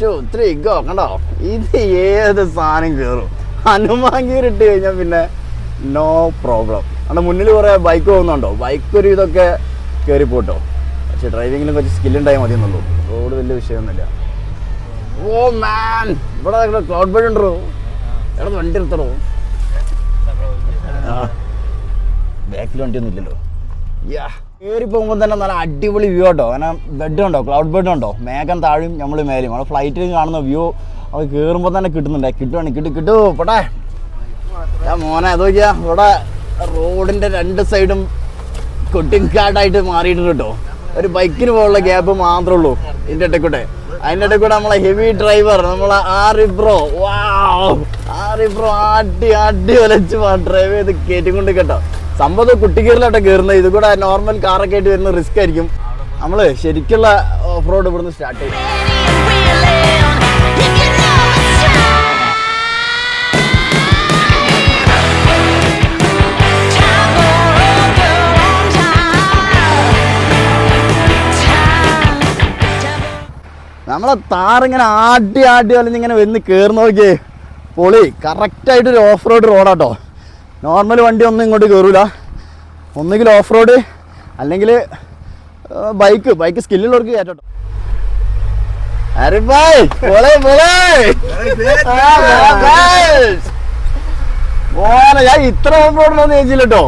To three go കണ്ടോ ഇത് ഏത് സാധനം കയറും ഹനുമാൻ ഇട്ട് കഴിഞ്ഞാൽ പിന്നെ നോ പ്രോബ്ലം അവിടെ മുന്നിൽ കുറേ ബൈക്ക് പോകുന്നുണ്ടോ? ബൈക്ക് ഒരു ഇതൊക്കെ കയറി പോട്ടോ പക്ഷെ ഡ്രൈവിങ്ങിലും കുറച്ച് സ്കില്ലുണ്ടായാൽ മതി എന്നുള്ളൂ റോഡ് വലിയ വിഷയമൊന്നുമില്ല. ഓ മാൻ ഇവിടെ ക്ലൗഡ് ബേഡ് ഉണ്ടോ എവിടെ വണ്ടി എടുത്തടോ ബാക്കിൽ വണ്ടിയൊന്നും ഇല്ലല്ലോ. യാ. കയറി പോകുമ്പോൾ തന്നെ നല്ല അടിപൊളി വ്യൂ കേട്ടോ അങ്ങനെ ബെഡ് ഉണ്ടോ? ക്ലൗഡ് ബെഡ് ഉണ്ടോ? മേഘം താഴും നമ്മൾ മേലും നമ്മൾ ഫ്ലൈറ്റിൽ കാണുന്ന വ്യൂ അത് കയറുമ്പോൾ തന്നെ കിട്ടുന്നുണ്ട്. കിട്ടുവാണ് കിട്ടു കിട്ടു. പോട്ടെ. മോനെ അത് നോക്കിയാ ഇവിടെ റോഡിന്റെ രണ്ട് സൈഡും കൊട്ടിൻകാടായിട്ട് മാറിയിട്ടുണ്ട് കേട്ടോ. ഒരു ബൈക്കിന് പോലുള്ള ഗ്യാപ്പ് മാത്രമേ ഉള്ളൂ ഇതിന്റെ ഇടയ്ക്കൂടെ അതിന്റെ ഇടയ്ക്കൂടെ നമ്മളെ ഹെവി ഡ്രൈവർ നമ്മളെ ആറിബ്രോ വാവ് ആറിബ്രോ ആട്ടി ആട്ടി ഒലച്ച് ഡ്രൈവ് ചെയ്ത് കയറ്റിക്കൊണ്ട് കേട്ടോ. സംഭവം കുട്ടിക്കീറിലോട്ടെ കയറുന്നത് ഇത് കൂടെ നോർമൽ കാറൊക്കെ ആയിട്ട് വരുന്ന റിസ്ക് ആയിരിക്കും. നമ്മൾ ശരിക്കുള്ള ഓഫ് റോഡ് ഇവിടുന്ന് സ്റ്റാർട്ട് ചെയ്യും. നമ്മളെ താറിങ്ങനെ ആട്ടി ആട്ടി വലഞ്ഞ് ഇങ്ങനെ വന്ന് കയറി നോക്കിയേ. പൊളി കറക്റ്റായിട്ടൊരു ഓഫ് റോഡ് റോഡാട്ടോ നോർമൽ വണ്ടി ഒന്നും ഇങ്ങോട്ട് കയറൂല ഒന്നുകിൽ ഓഫ് റോഡ് അല്ലെങ്കിൽ ബൈക്ക് ബൈക്ക് സ്കില്ലുള്ളവർക്ക് കയറ്റട്ടോ. അരെ പോളെ ആ, മോനെ ഞാൻ ഇത്ര ഓഫ് റോഡിലൊന്നും ചോദിച്ചില്ലട്ടോ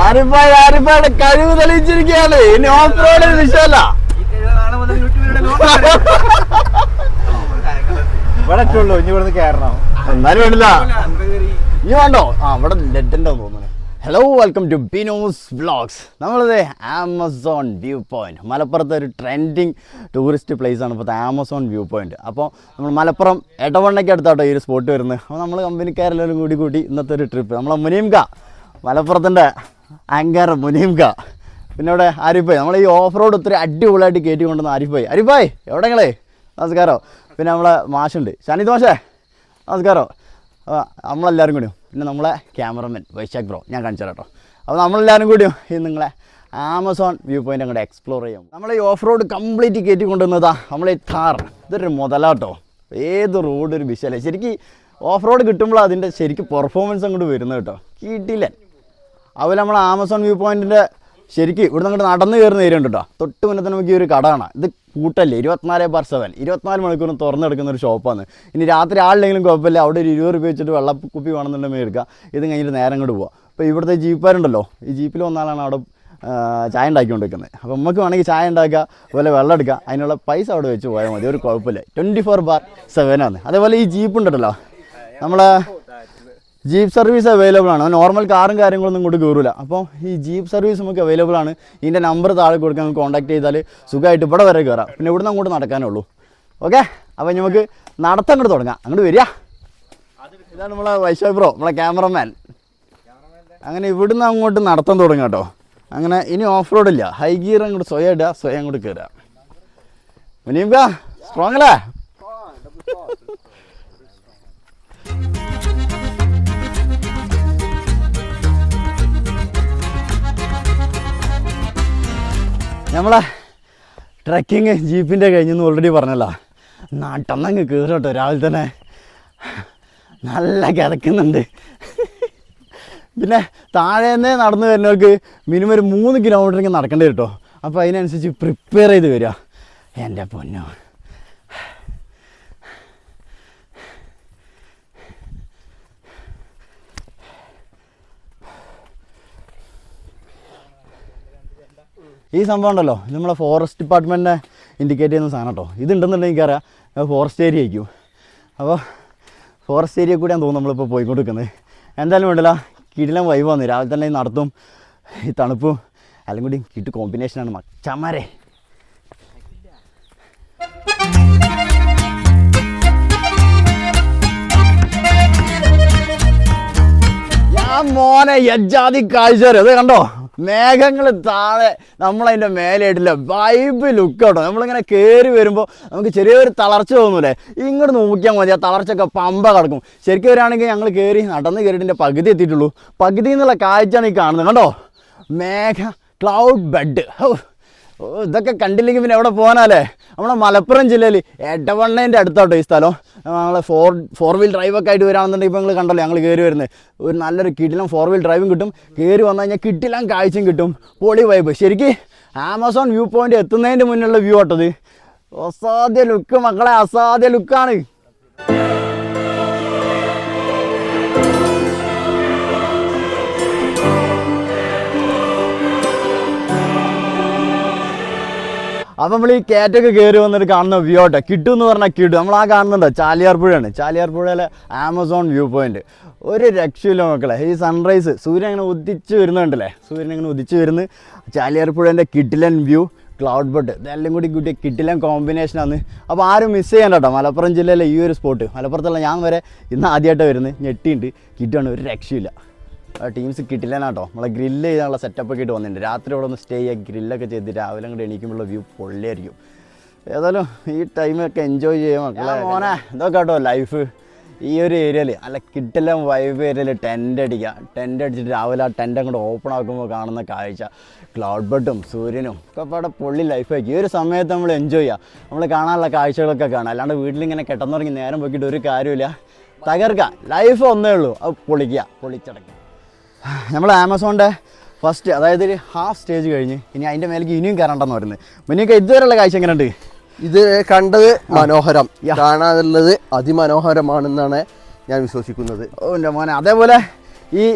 ആരിഫായ് ആരിഫായുടെ കഴിവ് തെളിയിച്ചിരിക്കുകയാണ്. ഇനി ഓഫ് റോഡ് വിഷയമല്ല. ഇവിടെ ഇനി ഇവിടുന്ന് കയറണം എന്നാലും വേണ്ടില്ല. ഇനി വേണ്ടോ ആ ഇവിടെ ലെഡന്റെ തോന്നുന്നു. Hello welcome to Binos vlogs നമ്മളത് ആമസോൺ വ്യൂ പോയിന്റ് മലപ്പുറത്തെ ഒരു ട്രെൻഡിങ് ടൂറിസ്റ്റ് പ്ലേസ് ആണ് ഇപ്പോഴത്തെ ആമസോൺ വ്യൂ പോയിന്റ് അപ്പോൾ നമ്മൾ മലപ്പുറം എടവണ്ണയ്ക്ക് അടുത്താട്ടോ ഈ ഒരു സ്പോട്ട് വരുന്നത്. അപ്പോൾ നമ്മൾ കമ്പനിക്കാരെല്ലാവരും കൂടി കൂടി ഇന്നത്തെ ഒരു ട്രിപ്പ് നമ്മളെ മുനീംക മലപ്പുറത്തിന്റെ ആങ്കർ മുനീംക പിന്നെ ഇവിടെ ആരിഫായി നമ്മൾ ഈ ഓഫ് റോഡ് ഒത്തിരി അടിപൊളിയായിട്ട് കയറ്റി കൊണ്ടുവന്ന ആരിഫായി ആരിഫായ് എവിടെങ്ങളേ നമസ്കാരം. പിന്നെ നമ്മളെ മാഷുണ്ട്. ഷാനി മാഷേ നമസ്കാരം. നമ്മളെല്ലാവരും കൂടിയും പിന്നെ നമ്മളെ ക്യാമറമാൻ വൈശാഖ് ബ്രോ ഞാൻ കാണിച്ചു കേട്ടോ. അപ്പോൾ നമ്മളെല്ലാവരും കൂടിയും ഈ നിങ്ങളെ ആമസോൺ വ്യൂ പോയിന്റ് അങ്ങോട്ട് എക്സ്പ്ലോർ ചെയ്യും. നമ്മൾ ഈ ഓഫ് റോഡ് കംപ്ലീറ്റ് കയറ്റി കൊണ്ടുവന്നതാ നമ്മളെ ഥാർ ഇതൊരു മുതലാട്ടോ ഏത് റോഡ് ഒരു വിശല. ശരിക്കും ഓഫ് റോഡ് കിട്ടുമ്പോൾ അതിന്റെ ശരിക്കും പെർഫോമൻസ് അങ്ങോട്ട് വരുന്നത് കേട്ടോ കിട്ടില്ല അതുപോലെ നമ്മൾ ആമസോൺ വ്യൂ പോയിന്റിന്റെ ശരിക്കും ഇവിടെ അങ്ങോട്ട് നടന്ന് കയറുന്ന ഏരിയ ഉണ്ട് കേട്ടോ തൊട്ട് മുന്നേ നമുക്ക് ഈ ഒരു കട കാണാം ഇത് കൂട്ടല്ലേ? ഇരുപത്തിനാല് ബാർ സെവൻ ഇരുപത്തിനാല് മണിക്കൂറും തുറന്നെടുക്കുന്ന ഒരു ഷോപ്പാണ് ഇനി രാത്രി ആളില്ലെങ്കിലും കുഴപ്പമില്ല. അവിടെ ഒരു ഇരുപത് രൂപ വെച്ചിട്ട് വെള്ളക്കുപ്പി വേണമെന്നുണ്ടെങ്കിൽ എടുക്കുക ഇത് കഴിഞ്ഞിട്ട് നേരം അങ്ങോട്ട് പോവാം. അപ്പോൾ ഇവിടുത്തെ ജീപ്പുകാരുണ്ടല്ലോ. ഈ ജീപ്പിൽ വന്നാലാണ് അവിടെ ചായ ഉണ്ടാക്കിക്കൊണ്ടിരിക്കുന്നത്. അപ്പോൾ നമുക്ക് വേണമെങ്കിൽ ചായ ഉണ്ടാക്കുക അതുപോലെ വെള്ളം എടുക്കുക അതിനുള്ള പൈസ അവിടെ വെച്ച് പോയാൽ മതി. ഒരു കുഴപ്പമില്ല. ട്വന്റി ഫോർ ബാർ സെവനാണ് അതേപോലെ ഈ ജീപ്പ് ഉണ്ടല്ലോ. നമ്മളെ ജീപ്പ് സർവീസ് അവൈലബിൾ ആണ്. നോർമൽ കാറും കാര്യങ്ങളൊന്നും ഇങ്ങോട്ട് കയറില്ല അപ്പോൾ ഈ ജീപ്പ് സർവീസ് നമുക്ക് അവൈലബിൾ ആണ്. ഇതിന്റെ നമ്പർ താഴെ കൊടുക്കാൻ നമുക്ക് കോൺടാക്ട് ചെയ്താൽ സുഖമായിട്ട് ഇവിടെ വരെ കയറാം പിന്നെ ഇവിടുന്ന് അങ്ങോട്ട് നടക്കാനേ ഉള്ളൂ ഓക്കെ അപ്പോൾ നമുക്ക് നടത്തം തുടങ്ങാം. അങ്ങോട്ട് വരിക. ഇതാണ് നമ്മളെ വൈശോയ് ബ്രോ നമ്മളെ ക്യാമറമാൻ അങ്ങനെ ഇവിടുന്ന് അങ്ങോട്ട് നടത്തം തുടങ്ങാം കേട്ടോ. അങ്ങനെ ഇനി ഓഫ് റോഡില്ല ഹൈ ഗിയർ അങ്ങോട്ട് സ്വയം ഇടുക സ്വയം അങ്ങോട്ട് കയറുക മുനീംക സ്ട്രോങ് അല്ലേ? നമ്മളെ ട്രക്കിങ് ജീപ്പിന്റെ കഴിഞ്ഞെന്ന് ഓൾറെഡി പറഞ്ഞല്ലോ. നാട്ടന്നങ്ങ് കയറട്ടോ രാവിലെ തന്നെ. നല്ല കിതക്കുന്നുണ്ട് പിന്നെ താഴേന്നേ നടന്നു വരുന്നവർക്ക് മിനിമം ഒരു മൂന്ന് കിലോമീറ്ററെങ്കിലും നടക്കേണ്ടി കേട്ടോ അപ്പോൾ അതിനനുസരിച്ച് പ്രിപ്പയർ ചെയ്ത് വരിക. എന്റെ പൊന്നോ. ഈ സംഭവം ഉണ്ടല്ലോ. ഇത് നമ്മളെ ഫോറസ്റ്റ് ഡിപ്പാർട്ട്മെന്റിനെ ഇൻഡിക്കേറ്റ് ചെയ്യുന്ന സാധനം കേട്ടോ. ഇതുണ്ടെന്നുണ്ടെങ്കിൽ എനിക്കറിയാം. ഫോറസ്റ്റ് ഏരിയ ആയിരിക്കും അപ്പോൾ ഫോറസ്റ്റ് ഏരിയ കൂടിയാണ് തോന്നുന്നു നമ്മളിപ്പോൾ പോയിക്കൊണ്ടിരിക്കുന്നത്. എന്തായാലും വേണ്ടില്ല. കിടിലം വൈബ് വന്നു. രാവിലെ തന്നെ ഈ നടത്തും ഈ തണുപ്പും എല്ലാം കൂടി കിട്ടു കോമ്പിനേഷനാണ് മച്ചമാരെ. മോനെ യജാതി കാഴ്ച അത് കണ്ടോ? മേഘങ്ങൾ താഴെ നമ്മളതിന്റെ മേലെയായിട്ടില്ല വൈബ് ലുക്ക് കേട്ടോ. നമ്മളിങ്ങനെ കയറി വരുമ്പോൾ നമുക്ക് ചെറിയൊരു തളർച്ച തോന്നൂലേ? ഇങ്ങോട്ട് നോക്കിയാൽ മതി. ആ തളർച്ചയൊക്കെ പമ്പ കിടക്കും. ശരിക്കും വരികയാണെങ്കിൽ ഞങ്ങൾ കയറി നടന്ന് കയറിയിട്ടിന്റെ പകുതി എത്തിയിട്ടുള്ളൂ. പകുതി എന്നുള്ള കാഴ്ചയാണ് ഈ കാണുന്നത്. കണ്ടോ? മേഘ ക്ലൗഡ് ബെഡ് ഓ ഇതൊക്കെ കണ്ടില്ലെങ്കിൽ പിന്നെ എവിടെ പോകാനല്ലേ നമ്മുടെ മലപ്പുറം ജില്ലയിൽ എടവണ്ണേന്റെ അടുത്തോട്ടോ ഈ സ്ഥലം. ഞങ്ങൾ ഫോർ ഫോർ വീൽ ഡ്രൈവൊക്കെ ആയിട്ട് വരാണെന്നുണ്ടെങ്കിൽ ഇപ്പോൾ നിങ്ങൾ കണ്ടല്ലോ ഞങ്ങൾ കയറി വരുന്നത്. ഒരു നല്ലൊരു കിടിലം ഫോർ വീൽ ഡ്രൈവും കിട്ടും. കയറി വന്നു കഴിഞ്ഞാൽ കിട്ടിലാം കാഴ്ചയും കിട്ടും. പൊളി വൈബ് ശരിക്ക് ആമസോൺ വ്യൂ പോയിന്റ് എത്തുന്നതിന്റെ മുന്നിലുള്ള വ്യൂ ആട്ടത് അസാധ്യ ലുക്ക് മക്കളെ അസാധ്യ ലുക്കാണ് അപ്പം നമ്മൾ ഈ കയറ്റൊക്കെ കയറി വന്നിട്ട് കാണുന്ന വ്യൂ ആട്ടെ. കിട്ടും എന്ന് പറഞ്ഞാൽ കിട്ടും നമ്മൾ ആ കാണുന്നുണ്ടോ ചാലിയാർ പുഴയാണ് ചാലിയാർ പുഴയിലെ ആമസോൺ വ്യൂ പോയിന്റ് ഒരു രക്ഷയില്ല മക്കളെ. ഈ സൺറൈസ് സൂര്യൻ അങ്ങനെ ഉദിച്ച് വരുന്നുണ്ടല്ലേ സൂര്യൻ അങ്ങനെ ഉദിച്ച് വരുന്നു ചാലിയാർ പുഴേന്റെ കിട്ടിലൻ വ്യൂ ക്ലൗഡ് ബഡ് ഇതെല്ലാം കൂടി കൂട്ടിയ കിട്ടിലൻ കോമ്പിനേഷനാണ് അപ്പോൾ ആരും മിസ് ചെയ്യണ്ട കേട്ടോ. മലപ്പുറം ജില്ലയിലെ ഈ ഒരു സ്പോട്ട് മലപ്പുറത്തുള്ള ഞാൻ വരെ ഇന്ന് ആദ്യമായിട്ടാണ് വരുന്നത്. ഞെട്ടിയുണ്ട്. കിട്ടുകയാണ് ഒരു രക്ഷയില്ല. ടീംസ് കിട്ടില്ലെന്നാട്ടോ. നമ്മളെ ഗ്രില്ല് ചെയ്യാനുള്ള സെറ്റപ്പ് ഒക്കെ ഇട്ട് വന്നിട്ടുണ്ട്. രാത്രി ഇവിടെ ഒന്ന് സ്റ്റേ ചെയ്യുക ഗ്രില്ലൊക്കെ ചെയ്ത് രാവിലെ അങ്ങോട്ട് എണീക്കുമ്പോൾ വ്യൂ പൊള്ളിയായിരിക്കും. ഏതായാലും ഈ ടൈമൊക്കെ എൻജോയ് ചെയ്യാൻ മക്കളെ. മോനെ. ഇതൊക്കെ കേട്ടോ ലൈഫ് ഈ ഒരു ഏരിയയിൽ അല്ല കിട്ടില്ല വൈബ് ഏരിയയിൽ ടെന്റ് അടിക്കുക. ടെന്റ് അടിച്ചിട്ട് രാവിലെ ആ ടെന്റ് അങ്ങോട്ട് ഓപ്പൺ ആക്കുമ്പോൾ കാണുന്ന കാഴ്ച. ക്ലൗഡ് ബെഡും സൂര്യനും ഒക്കെ അവിടെ പൊള്ളി ലൈഫാക്കി ഈ ഒരു സമയത്ത് നമ്മൾ എൻജോയ് ചെയ്യുക നമ്മൾ കാണാനുള്ള കാഴ്ചകളൊക്കെ കാണാം. അല്ലാണ്ട് വീട്ടിലിങ്ങനെ കിടന്നുറങ്ങി നേരം പോക്കിയിട്ട് ഒരു കാര്യമില്ല തകർക്കുക ലൈഫ് ഒന്നേ ഉള്ളൂ. അത് പൊളിക്കുക. പൊളിച്ചടക്കുക. നമ്മൾ ആമസോണിന്റെ ഫസ്റ്റ് അതായത് ഒരു ഹാഫ് സ്റ്റേജ് കഴിഞ്ഞ് ഇനി അതിന്റെ മേലേക്ക് ഇനിയും കയറണ്ടെന്ന് പറയുന്നത്. മുന്നേക്ക് ഇതുവരെയുള്ള കാഴ്ച എങ്ങനെയുണ്ട്? ഇത് കണ്ടത് മനോഹരം. കാണാനുള്ളത് അതിമനോഹരമാണെന്നാണ് ഞാൻ വിശ്വസിക്കുന്നത്. എന്റെ മോനെ. അതേപോലെ ഈ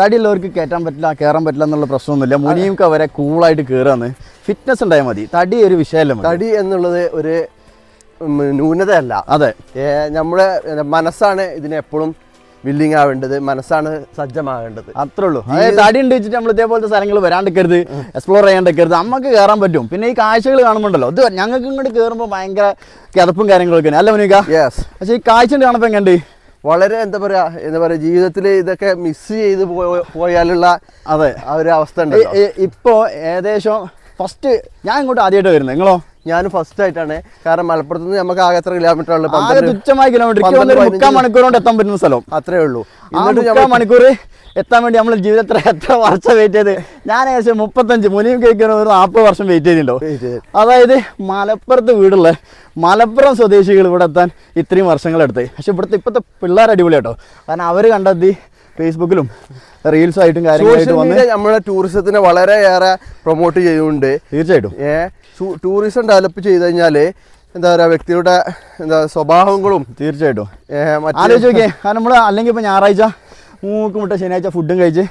തടിയുള്ളവർക്ക് കയറ്റാൻ പറ്റില്ല കയറാൻ പറ്റില്ല എന്നുള്ള പ്രശ്നമൊന്നുമില്ല. മുനിയും വരെ കൂളായിട്ട് കയറാന്ന് ഫിറ്റ്നസ് ഉണ്ടായാൽ മതി. തടി ഒരു വിഷയമല്ല തടി എന്നുള്ളത് ഒരു ന്യൂനതയല്ല. അതെ. നമ്മുടെ മനസ്സാണ് ഇതിന് എപ്പോഴും വില്ലിങ് ആവേണ്ടത് മനസ്സാണ് സജ്ജമാകേണ്ടത്. അത്രേ ഉള്ളൂ. അതായത് തടി ഉണ്ട് വെച്ചിട്ട് നമ്മൾ ഇതേപോലത്തെ സ്ഥലങ്ങൾ വരാണ്ടിരിക്കരുത് എക്സ്പ്ലോർ ചെയ്യാണ്ടിരിക്കരുത്. നമുക്ക് കയറാൻ പറ്റും. പിന്നെ ഈ കാഴ്ചകൾ കാണുമ്പോണ്ടല്ലോ ഇത് ഞങ്ങൾക്ക് ഇങ്ങോട്ട് കയറുമ്പോൾ ഭയങ്കര കിതപ്പും കാര്യങ്ങളൊക്കെ അല്ല മുനിക യെസ് പക്ഷേ ഈ കാഴ്ച കാണുമ്പോൾ എങ്ങനെ വളരെ എന്താ പറയാ എന്താ പറയാ ജീവിതത്തിൽ ഇതൊക്കെ മിസ് ചെയ്ത് പോയാലുള്ള അതെ. ആ ഒരു അവസ്ഥ ഇ- ഇപ്പോ ഏകദേശം ഫസ്റ്റ് ഞാൻ ഇങ്ങോട്ട് ആദ്യമായിട്ട് വരുന്നത്. നിങ്ങളോ? ഞാൻ ഫസ്റ്റ് ആയിട്ടാണ്. കാരണം മലപ്പുറത്ത് നിന്ന് നമുക്ക് ആകെ എത്ര കിലോമീറ്റർ ഉള്ളു? തുച്ഛമായ കിലോമീറ്റർ മുക്കാൽ മണിക്കൂർ കൊണ്ട് എത്താൻ പറ്റുന്ന സ്ഥലം. അത്രേ ഉള്ളൂ. എന്നിട്ട് മണിക്കൂർ എത്താൻ വേണ്ടി നമ്മൾ ജീവിതത്തിൽ എത്ര വർഷം വെയിറ്റ് ചെയ്ത്? ഞാൻ ഏകദേശം മുപ്പത്തഞ്ച് മുനിയും കഴിക്കുന്ന ഒരു നാൽപ്പത് വർഷം വെയിറ്റ് ചെയ്തിട്ടുണ്ടോ? അതായത് മലപ്പുറത്ത് വീടുള്ള മലപ്പുറം സ്വദേശികൾ ഇവിടെ എത്താൻ ഇത്രയും വർഷങ്ങളെടുത്ത്. പക്ഷെ ഇവിടുത്തെ ഇപ്പോഴത്തെ പിള്ളേർ അടിപൊളി കേട്ടോ കാരണം അവർ കണ്ടെത്തി ഫേസ്ബുക്കിലും റീൽസ് ആയിട്ടും കാര്യങ്ങളായിട്ട് നമ്മുടെ ടൂറിസത്തിനെ വളരെയേറെ പ്രൊമോട്ട് ചെയ്യുന്നുണ്ട്. തീർച്ചയായിട്ടും. ഏ ടൂറിസം ഡെവലപ്പ് ചെയ്ത് കഴിഞ്ഞാൽ എന്താ പറയുക വ്യക്തിയുടെ എന്താ സ്വഭാവങ്ങളും തീർച്ചയായിട്ടും. ആലോചിച്ച് നോക്കിയേ കാരണം നമ്മൾ അല്ലെങ്കിൽ ഇപ്പോൾ ഞായറാഴ്ച മൂക്ക് മുട്ട ശനിയാഴ്ച ഫുഡും കഴിച്ച്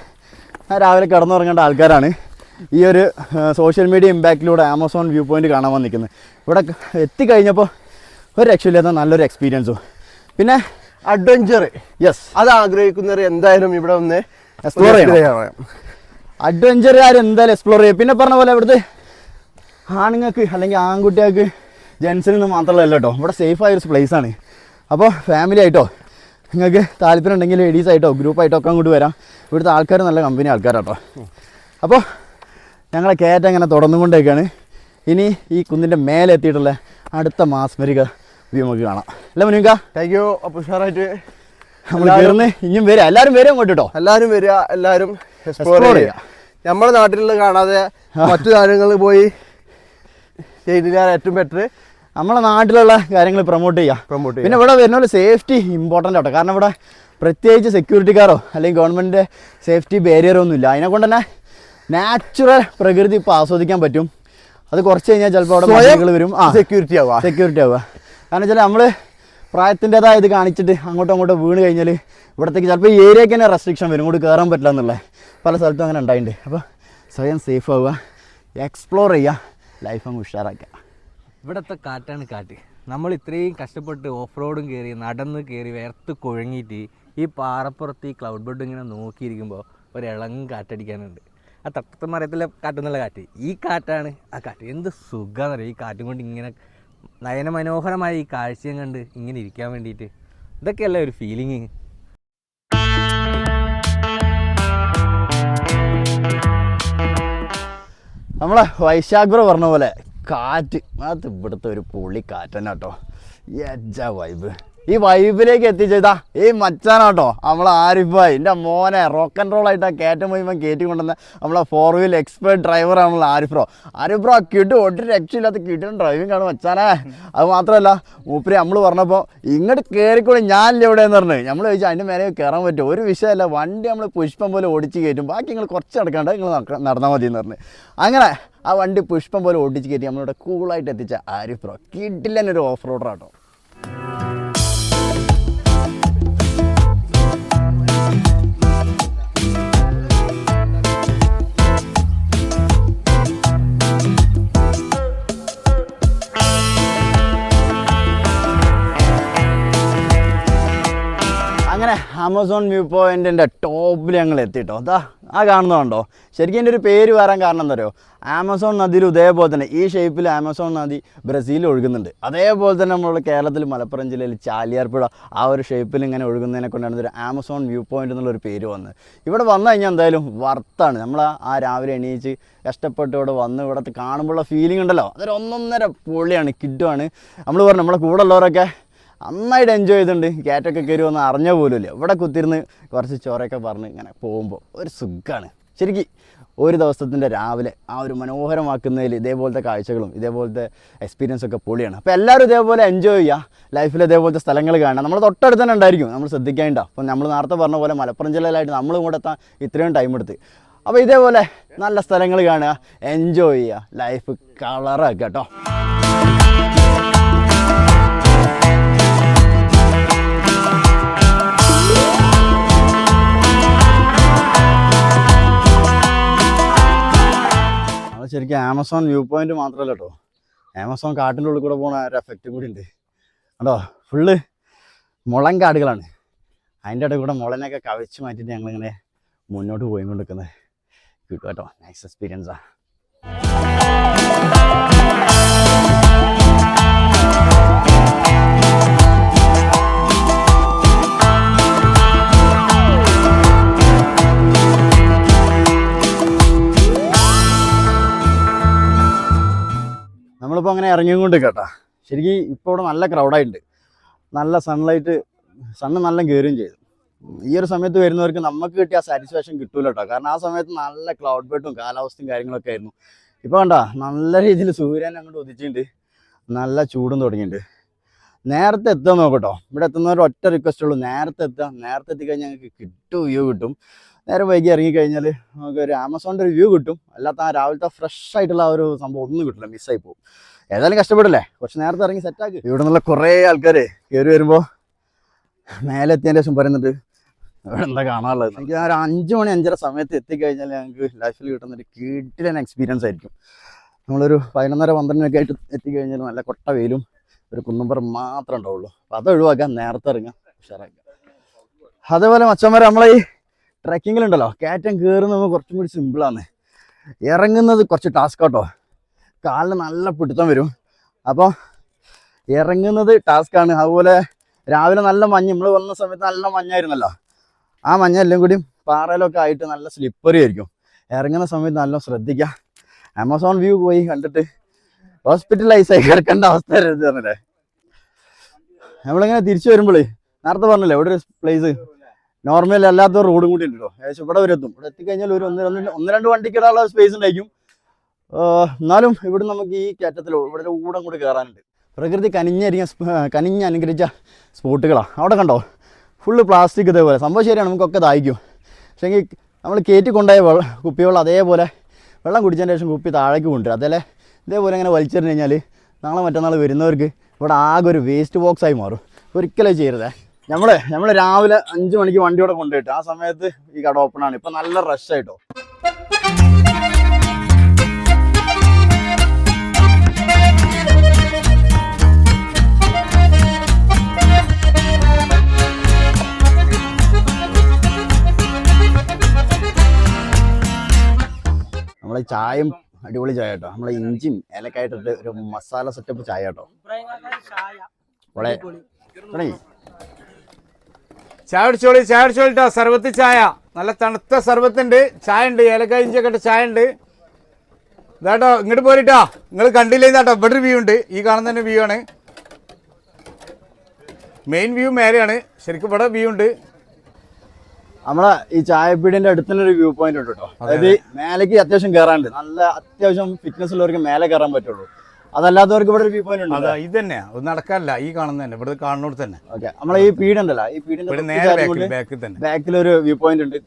രാവിലെ കിടന്നുറങ്ങേണ്ട ആൾക്കാരാണ്. ഈ ഒരു സോഷ്യൽ മീഡിയ ഇമ്പാക്റ്റിലൂടെ ആമസോൺ വ്യൂ പോയിന്റ് കാണാൻ വന്നിരിക്കുന്നത് ഇവിടെ എത്തിക്കഴിഞ്ഞപ്പോൾ ഒരു രക്ഷയില്ലാത്ത നല്ലൊരു എക്സ്പീരിയൻസും പിന്നെ അഡ്വഞ്ചർ യെസ് അത് ആഗ്രഹിക്കുന്നവർ എന്തായാലും ഇവിടെ ഒന്ന് എക്സ്പ്ലോർ ചെയ്യാം. അഡ്വഞ്ചറുകാർ എന്തായാലും എക്സ്പ്ലോർ ചെയ്യും. പിന്നെ പറഞ്ഞ പോലെ ഇവിടുത്തെ ആണുങ്ങൾക്ക് അല്ലെങ്കിൽ ആൺകുട്ടികൾക്ക് ജെൻസിൽ നിന്ന് മാത്രമല്ല കേട്ടോ. ഇവിടെ സേഫ് ആയ ഒരു പ്ലേസ് ആണ്. അപ്പോൾ ഫാമിലി ആയിട്ടോ നിങ്ങൾക്ക് താല്പര്യം ഉണ്ടെങ്കിൽ ലേഡീസ് ആയിട്ടോ ഗ്രൂപ്പായിട്ടോ ഒക്കെ അങ്ങോട്ട് വരാം. ഇവിടുത്തെ ആൾക്കാർ നല്ല കമ്പനി ആൾക്കാരാട്ടോ. അപ്പോൾ ഞങ്ങളെ കയറ്റം ഇങ്ങനെ തുടർന്നുകൊണ്ടേക്കാണ്. ഇനി ഈ കുന്നിന്റെ മേലെ എത്തിയിട്ടുള്ള അടുത്ത മാസ്മരിക. വ്യൂ നമുക്ക് കാണാം. അല്ല മുനിക താങ്ക് യു അപ്പോൾ ഉഷാറായിട്ട് നമ്മൾ കയറുന്ന ഇനിയും വരാം. എല്ലാവരും വരും അങ്ങോട്ട് കേട്ടോ. എല്ലാവരും വരിക എല്ലാവരും എക്സ്പ്ലോർ ചെയ്യുക. നമ്മുടെ നാട്ടിലുള്ള കാണാതെ മറ്റു കാര്യങ്ങളിൽ പോയി ചെയ്തില്ലാൻ ഏറ്റവും ബെറ്റർ നമ്മളെ നാട്ടിലുള്ള കാര്യങ്ങൾ പ്രൊമോട്ട് ചെയ്യാം. പ്രൊമോട്ട് പിന്നെ ഇവിടെ വരുന്ന പോലെ സേഫ്റ്റി ഇമ്പോർട്ടന്റ് ആട്ടോ. കാരണം ഇവിടെ പ്രത്യേകിച്ച് സെക്യൂരിറ്റിക്കാരോ അല്ലെങ്കിൽ ഗവൺമെന്റ് സേഫ്റ്റി ബാരിയറോ ഒന്നുമില്ല അതിനെ കൊണ്ട് തന്നെ നാച്ചുറൽ പ്രകൃതി ഇപ്പോൾ ആസ്വദിക്കാൻ പറ്റും. അത് കുറച്ച് കഴിഞ്ഞാൽ ചിലപ്പോൾ അവിടെ വരും. ആ. സെക്യൂരിറ്റി ആവുക. സെക്യൂരിറ്റി ആവുക. കാരണം വെച്ചാൽ നമ്മൾ പ്രായത്തിന്റെതായ ഇത് കാണിച്ചിട്ട് അങ്ങോട്ടും അങ്ങോട്ടും വീണ് കഴിഞ്ഞാൽ ഇവിടത്തേക്ക് ചിലപ്പോൾ ഈ ഏരിയക്ക് തന്നെ റെസ്ട്രിക്ഷൻ വരും. ഇങ്ങോട്ട് കയറാൻ പറ്റില്ല എന്നുള്ളത് പല സ്ഥലത്തും അങ്ങനെ ഉണ്ടായിട്ടുണ്ട് അപ്പോൾ സ്വയം സേഫ് ആവുക. എക്സ്പ്ലോർ ചെയ്യുക. ലൈഫ് അങ്ങ് ഉഷാറാക്കുക. ഇവിടുത്തെ കാറ്റാണ് കാറ്റ്. നമ്മൾ ഇത്രയും കഷ്ടപ്പെട്ട് ഓഫ് റോഡും കയറി നടന്ന് കയറി വേർത്ത് കുഴങ്ങിയിട്ട് ഈ പാറപ്പുറത്ത് ഈ ക്ലൗഡ് ബെഡ് ഇങ്ങനെ നോക്കിയിരിക്കുമ്പോൾ ഒരു ഇളങ്ങും കാറ്റടിക്കാനുണ്ട്. ആ തട്ടത്തെ മരത്തിലെ കാറ്റെന്നുള്ള കാറ്റ്. ഈ കാറ്റാണ് ആ കാറ്റ്. എന്ത് സുഖമാണെന്നറിയാം ഈ കാറ്റും കൊണ്ട് ഇങ്ങനെ നയനമനോഹരമായ ഈ കാഴ്ചയും കണ്ട് ഇങ്ങനെ ഇരിക്കാൻ വേണ്ടിയിട്ട് ഇതൊക്കെയല്ല ഒരു ഫീലിങ് നമ്മളെ വൈശാഖ്ര പറഞ്ഞ പോലെ കാറ്റ് അത് ഇവിടുത്തെ ഒരു പൊളി കാറ്റ് തന്നെ കേട്ടോ വൈബ് ഈ വൈബിലേക്ക് എത്തിച്ചതാ ഈ മച്ചാനാട്ടോ. നമ്മളെ ആരിഫായി എന്റെ മോനെ റോക്ക് ആൻഡ് റോൾ ആയിട്ട് കയറ്റം പോയിമ്പോൾ കയറ്റി കൊണ്ടുവന്ന. നമ്മളെ ഫോർ വീൽ എക്സ്പേർട്ട് ഡ്രൈവറാണല്ലോ ആരിഫ് ആരിഫ്രോ ആരിഫ് ബ്രോ കിട്ടും ഒട്ടും രക്ഷയില്ലാത്ത കിട്ടും ഡ്രൈവിംഗ് ആണ് മച്ചാനേ. അത് മാത്രമല്ല മൂപ്പര് നമ്മൾ പറഞ്ഞപ്പോൾ ഇങ്ങോട്ട് കയറിക്കൂടി ഞാനില്ല എവിടെയെന്ന് പറഞ്ഞു. നമ്മൾ ചോദിച്ചാൽ അതിന്റെ മേലെ കയറാൻ പറ്റും ഒരു വിഷയമല്ല വണ്ടി നമ്മൾ പുഷ്പം പോലെ ഓടിച്ച് കയറ്റും. ബാക്കി നിങ്ങൾ കുറച്ച് നടക്കാണ്ട് നിങ്ങൾ നടന്നാൽ മതി എന്ന് പറഞ്ഞു. അങ്ങനെ ആ വണ്ടി പുഷ്പം പോലെ ഓടിച്ച് കയറ്റി നമ്മളിവിടെ കൂളായിട്ട് എത്തിച്ച ആരിഫ് കിട്ടില്ല കിട്ടില്ലെന്നൊരു ഓഫ് റോഡറാട്ടോ അങ്ങനെ ആമസോൺ വ്യൂ പോയിന്റിന്റെ ടോപ്പിൽ ഞങ്ങൾ എത്തിട്ടോ. അതാ ആ കാണുന്നതുണ്ടോ ശരിക്കും എന്റെ ഒരു പേര് വരാൻ കാരണം എന്താ പറയുക ആമസോൺ നദിയിൽ ഇതേപോലെ തന്നെ ഈ ഷേപ്പിൽ ആമസോൺ നദി ബ്രസീലിൽ ഒഴുകുന്നുണ്ട്. അതേപോലെ തന്നെ നമ്മുടെ കേരളത്തിൽ മലപ്പുറം ജില്ലയിൽ ചാലിയാർപ്പുഴ ആ ഒരു ഷേപ്പിൽ ഇങ്ങനെ ഒഴുകുന്നതിനെ കൊണ്ടാണ് ഇതൊരു ആമസോൺ വ്യൂ പോയിന്റ് എന്നുള്ളൊരു പേര് വന്നത്. ഇവിടെ വന്നു കഴിഞ്ഞാൽ എന്തായാലും വർത്താണ്. നമ്മൾ ആ രാവിലെ എണീച്ച് കഷ്ടപ്പെട്ട് ഇവിടെ വന്ന് ഇവിടെ കാണുമ്പോഴുള്ള ഫീലിംഗ് ഉണ്ടല്ലോ. അതൊരു ഒന്നൊന്നര പൊളിയാണ് കിഡുമാണ് നമ്മൾ പറഞ്ഞു നമ്മളെ കൂടെ ഉള്ളവരൊക്കെ നന്നായിട്ട് എൻജോയ് ചെയ്തിട്ടുണ്ട്. കയറ്റൊക്കെ കയറി വന്ന് അറിഞ്ഞ പോലുമില്ല. ഇവിടെ കുത്തിരുന്ന് കുറച്ച് ചോറയൊക്കെ പറഞ്ഞ് ഇങ്ങനെ പോകുമ്പോൾ ഒരു സുഖമാണ് ശരിക്കും ഒരു ദിവസത്തിന്റെ രാവിലെ ആ ഒരു മനോഹരമാക്കുന്നതിൽ ഇതേപോലത്തെ കാഴ്ചകളും ഇതേപോലത്തെ എക്സ്പീരിയൻസ് ഒക്കെ പൊളിയാണ്. അപ്പോൾ എല്ലാവരും ഇതേപോലെ എൻജോയ് ചെയ്യുക. ലൈഫിൽ ഇതേപോലത്തെ സ്ഥലങ്ങൾ കാണാം നമ്മൾ തൊട്ടടുത്ത് തന്നെ ഉണ്ടായിരിക്കും. നമ്മൾ ശ്രദ്ധിക്കേണ്ട. അപ്പോൾ നമ്മൾ നേരത്തെ പറഞ്ഞ പോലെ മലപ്പുറം ജില്ലയിലായിട്ട് നമ്മൾ കൂടെ എത്താൻ ഇത്രയും ടൈം എടുത്ത്. അപ്പോൾ ഇതേപോലെ നല്ല സ്ഥലങ്ങൾ കാണുക. എൻജോയ് ചെയ്യുക. ലൈഫ് കളറാക്കുക കേട്ടോ ശരിക്കും ആമസോൺ വ്യൂ പോയിന്റ് മാത്രമല്ല കേട്ടോ ആമസോൺ കാട്ടിന്റെ ഉള്ളിൽ കൂടെ പോകുന്ന ഒരു എഫക്റ്റ് കൂടി ഉണ്ട് കേട്ടോ ഫുള്ള് മുളം കാടുകളാണ്. അതിന്റെ ഇടയിൽ കൂടെ മുളനൊക്കെ കവച്ച് മാറ്റിയിട്ട് ഞങ്ങളിങ്ങനെ മുന്നോട്ട് പോയി കൊണ്ടിരിക്കുന്നത് കിട്ടും. കേട്ടോ നൈസ് എക്സ്പീരിയൻസാണ് നമ്മളിപ്പോൾ അങ്ങനെ ഇറങ്ങിക്കൊണ്ട് കേട്ടോ. ശരിക്കും ഇപ്പോൾ ഇവിടെ നല്ല ക്രൗഡായിട്ടുണ്ട് നല്ല സൺലൈറ്റ് സണ്ണ് നല്ല കയറുകയും ചെയ്തു. ഈ ഒരു സമയത്ത് വരുന്നവർക്ക് നമുക്ക് കിട്ടിയ സാറ്റിസ്ഫാക്ഷൻ കിട്ടൂല കേട്ടോ. കാരണം ആ സമയത്ത് നല്ല ക്ലൗഡ് ബെഡും കാലാവസ്ഥയും കാര്യങ്ങളൊക്കെ ആയിരുന്നു. ഇപ്പോൾ കണ്ടോ നല്ല രീതിയിൽ സൂര്യൻ അങ്ങോട്ട് ഉദിച്ചിട്ടുണ്ട്. നല്ല ചൂടും തുടങ്ങിയിട്ടുണ്ട്. നേരത്തെ എത്താൻ നോക്കട്ടോ ഇവിടെ എത്തുന്നവർ ഒറ്റ റിക്വസ്റ്റ് ഉള്ളൂ. നേരത്തെ എത്തുക നേരത്തെ എത്തിക്കഴിഞ്ഞാൽ ഞങ്ങൾക്ക് കിട്ടും വ്യൂ കിട്ടും. നേരെ വൈകി ഇറങ്ങിക്കഴിഞ്ഞാൽ നമുക്ക് ഒരു ആമസോണിന്റെ ഒരു വ്യൂ കിട്ടും. അല്ലാത്ത ആ രാവിലത്തെ ഫ്രഷ് ആയിട്ടുള്ള ഒരു സംഭവം ഒന്നും കിട്ടില്ല മിസ്സായി പോകും. ഏതായാലും കഷ്ടപ്പെടില്ലേ? കുറച്ച് നേരത്തെ ഇറങ്ങി സെറ്റാക്കി ഇവിടെ നിന്നുള്ള കുറേ ആൾക്കാർ കയറി വരുമ്പോൾ മേലെ എത്തിയതിന്റെ ശേഷം പറയുന്നുണ്ട് ഇവിടെ എന്താ കാണാനുള്ളത്? എനിക്ക് ആ ഒരു അഞ്ച് മണി അഞ്ചര സമയത്ത് എത്തിക്കഴിഞ്ഞാൽ ഞങ്ങൾക്ക് ലൈഫിൽ കിട്ടുന്നൊരു കീട്ടിലൻ എക്സ്പീരിയൻസ് ആയിരിക്കും. നമ്മളൊരു പതിനൊന്നര പന്ത്രണ്ടിനൊക്കെ ആയിട്ട് എത്തിക്കഴിഞ്ഞാൽ നല്ല കൊട്ട വെയിലും ഒരു കുന്നുംപുറം മാത്രമേ ഉണ്ടാവുള്ളൂ. അപ്പോൾ അത് ഒഴിവാക്കാൻ നേരത്തെ ഇറങ്ങാം ഉഷാറാക്കാം. അതേപോലെ മച്ചന്മാരെ നമ്മളെ ഈ ട്രക്കിങ്ങിലുണ്ടല്ലോ. കയറ്റം കയറുന്നത് കുറച്ചും കൂടി സിമ്പിളാണ് ഇറങ്ങുന്നത് കുറച്ച് ടാസ്ക് ആട്ടോ. കാലിന് നല്ല പിടുത്തം വരും. അപ്പോൾ ഇറങ്ങുന്നത് ടാസ്ക്കാണ് അതുപോലെ രാവിലെ നല്ല മഞ്ഞ് നമ്മൾ വന്ന സമയത്ത് നല്ല മഞ്ഞായിരുന്നല്ലോ. ആ മഞ്ഞ എല്ലാം കൂടി പാറയിലൊക്കെ ആയിട്ട് നല്ല സ്ലിപ്പറി ആയിരിക്കും. ഇറങ്ങുന്ന സമയത്ത് നല്ല ശ്രദ്ധിക്കുക ആമസോൺ വ്യൂ പോയി കണ്ടിട്ട് ഹോസ്പിറ്റലൈസ് ആയി കിടക്കേണ്ട അവസ്ഥ വരരുത് പറഞ്ഞല്ലേ? നമ്മളിങ്ങനെ തിരിച്ചു വരുമ്പോൾ നേരത്തെ പറഞ്ഞല്ലേ ഇവിടെ ഒരു പ്ലേസ് നോർമൽ അല്ലാത്ത റോഡും കൂടി ഉണ്ടല്ലോ ഏകദേശം ഇവിടെ വരെ എത്തും. ഇവിടെ എത്തിക്കഴിഞ്ഞാൽ ഒരു ഒന്ന് രണ്ട് ഒന്ന് രണ്ട് വണ്ടിക്ക് ഇടാനുള്ള സ്പേസ് ഉണ്ടായിരിക്കും. എന്നാലും ഇവിടെ നമുക്ക് ഈ കയറ്റത്തിൽ ഇവിടെ കൂടെ കൂടി കയറാനുണ്ട് പ്രകൃതി കനിഞ്ഞരിക്കാൻ കനിഞ്ഞ അനുഗ്രഹിച്ച സ്പോട്ടുകളാണ് അവിടെ കണ്ടോ? ഫുള്ള് പ്ലാസ്റ്റിക് ഇതേപോലെ. സംഭവം ശരിയാണ് നമുക്കൊക്കെ ദാഹിക്കും. പക്ഷേ നമ്മൾ കയറ്റി കൊണ്ടുപോയ വെള്ളം കുപ്പിവെള്ളം അതേപോലെ വെള്ളം കുടിച്ചതിന് ശേഷം കുപ്പി താഴേക്ക് കൊണ്ടുവരും. അതേപോലെ ഇതേപോലെ ഇങ്ങനെ വലിച്ചെറിഞ്ഞ് കഴിഞ്ഞാൽ നാളെ മറ്റന്നാൾ വരുന്നവർക്ക് ഇവിടെ ആകെ ഒരു വേസ്റ്റ് ബോക്സായി മാറും. ഒരിക്കലും ചെയ്യരുതേ. നമ്മൾ നമ്മൾ രാവിലെ അഞ്ചു മണിക്ക് വണ്ടിയോടെ കൊണ്ടുപോയിട്ട് ആ സമയത്ത് ഈ കട ഓപ്പൺ ആണ്. ഇപ്പൊ നല്ല റഷ് ആയിട്ടോ. നമ്മളെ ചായം അടിപൊളി ചായ കേട്ടോ. നമ്മളെ ഇഞ്ചിയും ഏലക്കായിട്ടിട്ട് ഒരു മസാല സെറ്റപ്പ് ചായ കേട്ടോ. വളരെ ചായ അടിച്ചോളി ചായ അടിച്ചോളിട്ടോ സർവത്ത് ചായ. നല്ല തണുത്ത സർവത്തുണ്ട്. ചായ ഉണ്ട് ഏലക്കായ ഇട്ട ചായ ഉണ്ട് ഇതാട്ടോ ഇങ്ങോട്ട് പോരിട്ടാ. നിങ്ങൾ കണ്ടില്ലേ ഇതാട്ടോ ഇവിടെ വ്യൂ ഉണ്ട്. ഈ കാണുന്ന തന്നെ വ്യൂ ആണ്. മെയിൻ വ്യൂ മേലെയാണ്. ശരിക്കും ഇവിടെ വ്യൂ ഉണ്ട്. നമ്മളെ ഈ ചായപ്പീടിന്റെ അടുത്ത് തന്നെ ഒരു വ്യൂ പോയിന്റ് ഉണ്ട് കേട്ടോ. അതായത് മേലേക്ക് അത്യാവശ്യം കയറാനുണ്ട് നല്ല അത്യാവശ്യം ഫിറ്റ്നസ് ഉള്ളവർക്ക് മേലെ കയറാൻ പറ്റുള്ളൂ. അതല്ലാത്തവർക്ക് ഇവിടെ ഒരു വ്യൂ പോയിന്റ് ഉണ്ട് അതാ ഇത് തന്നെയാ. നടക്കാനല്ല ഈ കാണുന്ന തന്നെ ഇവിടെ കാണുന്നോട് തന്നെ. ഓക്കെ നമ്മളെ ഈ പീഡ് ഉണ്ടല്ലോ ഈ പീഡിന്റെ ബാക്കിൽ തന്നെ ബാക്കിൽ ഒരു വ്യൂ പോയിന്റ് ഉണ്ട്.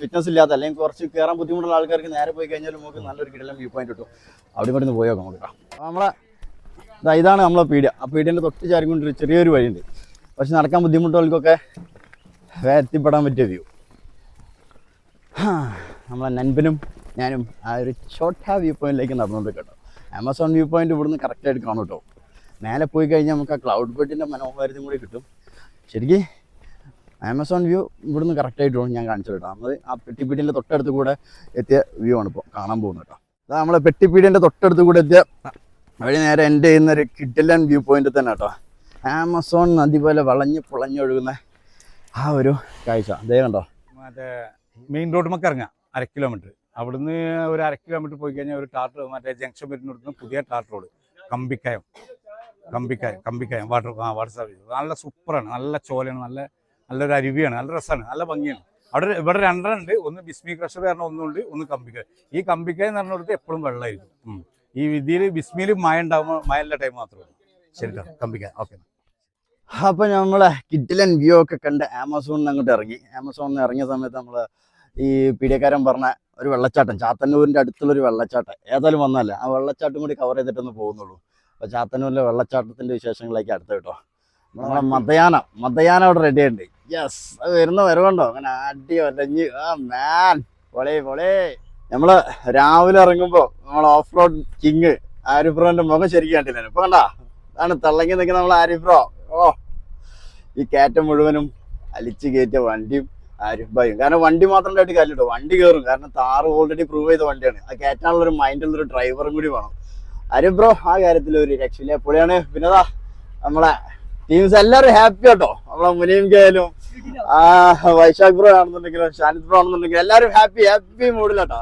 ഫിറ്റ്നസ് ഇല്ലാത്ത അല്ലെങ്കിൽ കുറച്ച് കയറാൻ ബുദ്ധിമുട്ടുള്ള ആൾക്കാർക്ക് നേരെ പോയി കഴിഞ്ഞാലും നമുക്ക് നല്ലൊരു കിടലം വ്യൂ പോയിന്റ് കിട്ടും. അവിടെ ഇവിടെ നിന്ന് പോയി നോക്കാം നമുക്ക്. നമ്മളെ ഇതാണ് നമ്മളെ പീഡ് ആ പീഡിന്റെ തൊട്ട് ചാരിക്കൊണ്ടൊരു ചെറിയൊരു വഴിയുണ്ട്. പക്ഷെ നടക്കാൻ ബുദ്ധിമുട്ടുള്ളവർക്കൊക്കെ എത്തിപ്പെടാൻ പറ്റിയ വ്യൂ. നമ്മളെ നൻപനും ഞാനും ആ ഒരു ഷോർട്ട് ഹാ വ്യൂ പോയിന്റിലേക്ക് നടന്നുകൊണ്ട് കേട്ടോ. ആമസോൺ വ്യൂ പോയിന്റ് ഇവിടുന്ന് കറക്റ്റായിട്ട് കാണും കേട്ടോ മേലെ പോയി കഴിഞ്ഞാൽ നമുക്ക് ആ ക്ലൗഡ് ബെഡിന്റെ മനോഹാരിതയും കൂടി കിട്ടും. ശരിക്ക് ആമസോൺ വ്യൂ ഇവിടുന്ന് കറക്റ്റായിട്ട് ഞാൻ കാണിച്ചു കേട്ടോ നമ്മൾ ആ പെട്ടിപ്പീടിന്റെ തൊട്ടടുത്ത് കൂടെ എത്തിയ വ്യൂ ആണ് ഇപ്പോൾ കാണാൻ പോകുന്നത് കേട്ടോ അത് നമ്മളെ പെട്ടിപ്പീടിന്റെ തൊട്ടടുത്ത് കൂടെ എത്തിയ വഴി നേരെ എന്റെ ചെയ്യുന്ന ഒരു കിഡിലൻ വ്യൂ പോയിന്റ് തന്നെ കേട്ടോ ആമസോൺ നദി പോലെ വളഞ്ഞ് പുളഞ്ഞൊഴുകുന്ന ആ ഒരു കാഴ്ച. അതേ കണ്ടോ? മറ്റേ മെയിൻ റോഡ് നമുക്ക് ഇറങ്ങാം. അര കിലോമീറ്റർ അവിടുന്ന് ഒരു അര കിലോമീറ്റർ പോയി കഴിഞ്ഞാൽ ഒരു ടാർ മറ്റേ ജംഗ്ഷൻ വരുന്നിടത്ത് പുതിയ tar road Kambikkayam. Kambikkayam Kambikkayam water ആ വാട്ടർ സർവീസ് നല്ല സൂപ്പറാണ് നല്ല ചോലയാണ്. നല്ല നല്ലൊരു അരുവിയാണ്. നല്ല രസമാണ് നല്ല ഭംഗിയാണ്. അവിടെ ഇവിടെ രണ്ടെണ്ണുണ്ട്. ഒന്ന് ബിസ്മി ക്രഷർ പറഞ്ഞ ഒന്നുണ്ട്. ഒന്ന് കമ്പിക്കയം. ഈ കമ്പിക്കയം എന്ന് പറഞ്ഞിടത്ത് എപ്പോഴും വെള്ളമായിരിക്കും ഈ വിധിയിൽ ബിസ്മിയിൽ മഴ ഉണ്ടാകുമ്പോൾ മഴയുള്ള ടൈം മാത്രമേ ഉള്ളൂ. ശരി കേട്ടോ കമ്പിക്കയം. ഓക്കെ. അപ്പൊ നമ്മളെ കിഡിലൻ വ്യൂ ഒക്കെ കണ്ട് ആമസോണിൽ അങ്ങോട്ട് ഇറങ്ങി. ആമസോണിൽ ഇറങ്ങിയ സമയത്ത് നമ്മൾ ഈ പിടിയക്കാരൻ പറഞ്ഞ ഒരു വെള്ളച്ചാട്ടം. ചാത്തന്നൂരിന്റെ അടുത്തുള്ളൊരു വെള്ളച്ചാട്ടം. ഏതായാലും വന്നല്ല ആ വെള്ളച്ചാട്ടം കൂടി കവർ ചെയ്തിട്ടൊന്ന് പോകുന്നുള്ളൂ. അപ്പോൾ ചാത്തന്നൂരിലെ വെള്ളച്ചാട്ടത്തിന്റെ വിശേഷങ്ങളിലേക്ക് അടുത്ത് കേട്ടോ. നമ്മളെ മതയാന. മതയാന അവിടെ റെഡി ഉണ്ട് യെസ് അത് വരുന്ന വരവുണ്ടോ? അങ്ങനെ അടി ഒലഞ്ഞ് ആ മാൻ പൊളേ പൊളേ. നമ്മൾ രാവിലെ ഇറങ്ങുമ്പോൾ നമ്മൾ ഓഫ് റോഡ് കിങ് ആരിഫ്രോന്റെ മുഖം ശരിക്കും കണ്ടില്ല ഇപ്പം കണ്ടാ? അതാണ് തള്ളങ്ങി നിൽക്കുന്ന നമ്മൾ ആരിഫ്രോ. ഓ. ഈ കയറ്റം മുഴുവനും അലിച്ച് കയറ്റിയ വണ്ടിയും ആരിഫ് ഭായും കാരണം വണ്ടി മാത്രം കാര്യം കാര്യമില്ല വണ്ടി കയറും കാരണം താറ് ഓൾറെഡി പ്രൂവ് ചെയ്ത വണ്ടിയാണ്. അത് കയറ്റാനുള്ള ഒരു മൈൻഡുള്ള ഒരു ഡ്രൈവറും കൂടി വേണം. അരിഫ് ബ്രോ ആ കാര്യത്തിൽ ഒരു രക്ഷയില്ല. പുള്ളിയാണ് പിന്നെതാ നമ്മളെ ടീംസ് എല്ലാവരും ഹാപ്പി കേട്ടോ. നമ്മളെ ആ വൈശാഖ് ബ്രോ ആണെന്നുണ്ടെങ്കിലും ഷാനിദ് ബ്രോ ആണെന്നുണ്ടെങ്കിലും എല്ലാവരും ഹാപ്പി ഹാപ്പി മൂഡിലാട്ടോ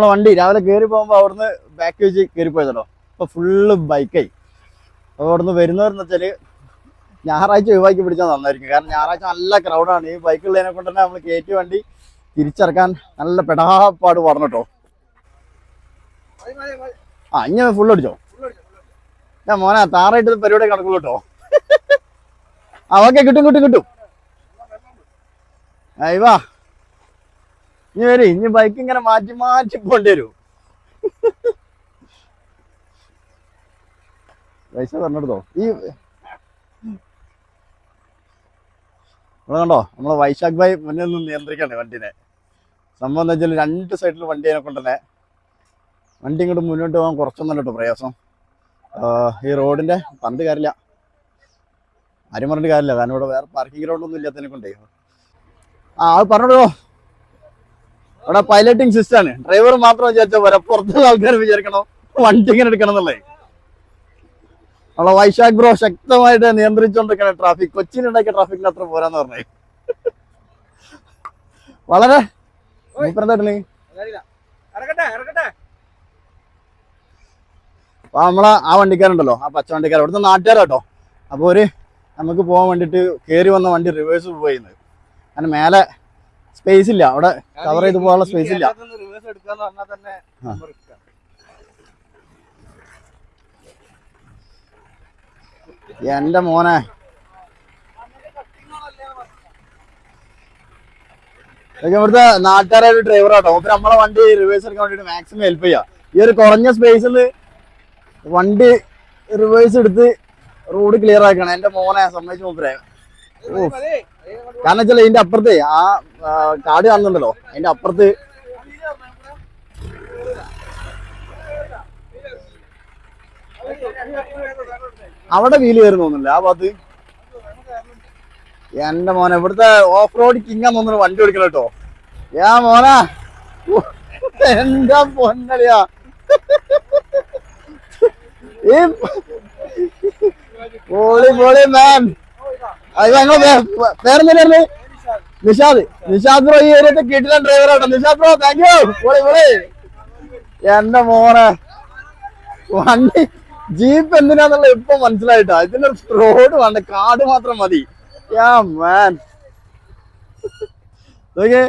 നമ്മളെ വണ്ടി രാവിലെ കയറി പോകുമ്പോൾ അവിടുന്ന് ബാക്ക് വെച്ച് കയറി പോയതല്ലോ. അപ്പോൾ ഫുള്ള് ബൈക്കായി അപ്പോൾ അവിടുന്ന് വരുന്നവരെന്ന് വെച്ചാൽ ഞായറാഴ്ച ഒഴിവാക്കി പിടിച്ചാൽ നന്നായിരിക്കും. കാരണം ഞായറാഴ്ച നല്ല ക്രൗഡാണ് ഈ ബൈക്കുള്ളതിനെ കൊണ്ട് തന്നെ നമ്മൾ കയറ്റി വണ്ടി തിരിച്ചിറക്കാൻ നല്ല പെടാപ്പാട് പറഞ്ഞു കേട്ടോ. ആ ഇങ്ങനെ ഫുൾ അടിച്ചോ? ഞാൻ മോനെ താറായിട്ട് പരിപാടി കിടക്കുള്ളൂ കേട്ടോ. ആ ഓക്കെ കിട്ടും കിട്ടും കിട്ടും. ആ ഇവാ. ഇനി വരെ ഇനി ബൈക്ക് ഇങ്ങനെ മാറ്റി മാറ്റി പോണ്ടി വരൂ പൈസ പറഞ്ഞെടുത്തോ? ഈ കണ്ടോ? നമ്മളെ വൈശാഖ് ഭായി മുന്നിൽ നിന്ന് നിയന്ത്രിക്കണേ വണ്ടിനെ. സംഭവം എന്താ വെച്ചാൽ രണ്ട് സൈഡിൽ വണ്ടി അതിനെ കൊണ്ടുതന്നെ വണ്ടി ഇങ്ങോട്ട് മുന്നോട്ട് പോകാൻ കുറച്ചൊന്നും കേട്ടോ പ്രയാസം. ഈ റോഡിന്റെ പണ്ട് കാര്യമില്ല. ആരും പറഞ്ഞിട്ട് കാര്യമില്ല. കാരണം ഇവിടെ വേറെ പാർക്കിംഗ് ഗ്രൗണ്ടൊന്നും ഇല്ലാത്തതിനെ കൊണ്ടേ. ആ അത് പറഞ്ഞോളൂ. അവിടെ പൈലറ്റിംഗ് സിസ്റ്റം ആണ്. ഡ്രൈവർ മാത്രം വിചാരിച്ചാൽ പോരാ. പുറത്തുള്ള ആൾക്കാർ വിചാരിക്കണോ? വണ്ടി ഇങ്ങനെ എടുക്കണം എന്നുള്ളത് നമ്മളെ വൈശാഖ് ബ്രോ ശക്തമായിട്ട് നിയന്ത്രിച്ചുകൊണ്ടിരിക്കണ ട്രാഫിക് കൊച്ചിയിലുണ്ടാക്കിയ ട്രാഫിക്കിന് അത്ര പോരാന്ന് പറഞ്ഞേ. വളരെ അപ്പൊ നമ്മളെ ആ വണ്ടിക്കാരുണ്ടല്ലോ ആ പച്ച വണ്ടിക്കാരൻ അവിടുത്തെ നാട്ടുകാരാട്ടോ. അപ്പൊ ഒരു നമുക്ക് പോകാൻ വേണ്ടിട്ട് കയറി വന്ന വണ്ടി റിവേഴ്സ് പോയിന്ന് അങ്ങനെ മേലെ സ്പേസ് ഇല്ല. അവിടെ കവർ ചെയ്ത് പോകാനുള്ള സ്പേസ് ഇല്ല. എന്റെ മോനെ. ഇവിടുത്തെ നാട്ടുകാരായ ഒരു ഡ്രൈവർ ആട്ടോ. അപ്പൊ നമ്മളെ വണ്ടി റിവേഴ്സ് എടുക്കാൻ വേണ്ടിട്ട് മാക്സിമം ഹെൽപ്പ് ചെയ്യാം. ഈ ഒരു കുറഞ്ഞ സ്പേസിൽ വണ്ടി റിവേഴ്സ് എടുത്ത് റോഡ് ക്ലിയർ ആക്കണം. എന്റെ മോനെ സമ്മതിച്ചു മൂപ്പരെ. ഓ കാരണം വെച്ചാൽ ഇതിന്റെ അപ്പുറത്ത് ആ കാട് കാണുന്നുണ്ടല്ലോ. അതിന്റെ അപ്പുറത്ത് അവിടെ വീൽ കയറുന്നു തോന്നുന്നില്ല. ആ ഭാഗത്ത് എന്റെ മോനെ ഇവിടുത്തെ ഓഫ് റോഡ് കിങ്ങാൻ തോന്നുന്നു വണ്ടി ഓടിക്കണം കേട്ടോ. ഏ മോനാ? എന്താ പൊന്നളിയാ. ഈ പൊളി പോളി മാൻ. അത് ഞങ്ങൾ പേരെന്തായിരുന്നു നിഷാദ് നിഷാദ് ബ്രോ ഈ ഏരിയത്തെ കിട്ടില്ല driver auto Nishad bro thank you poly പോളി എന്റെ മോനെ. വണ്ടി ജീപ്പ് എന്തിനാന്നുള്ള ഇപ്പൊ മനസ്സിലായിട്ടാ. ഇതിന്റെ റോഡ് വേണ്ട കാട് മാത്രം മതി. യാ മാൻ നോക്കിയേ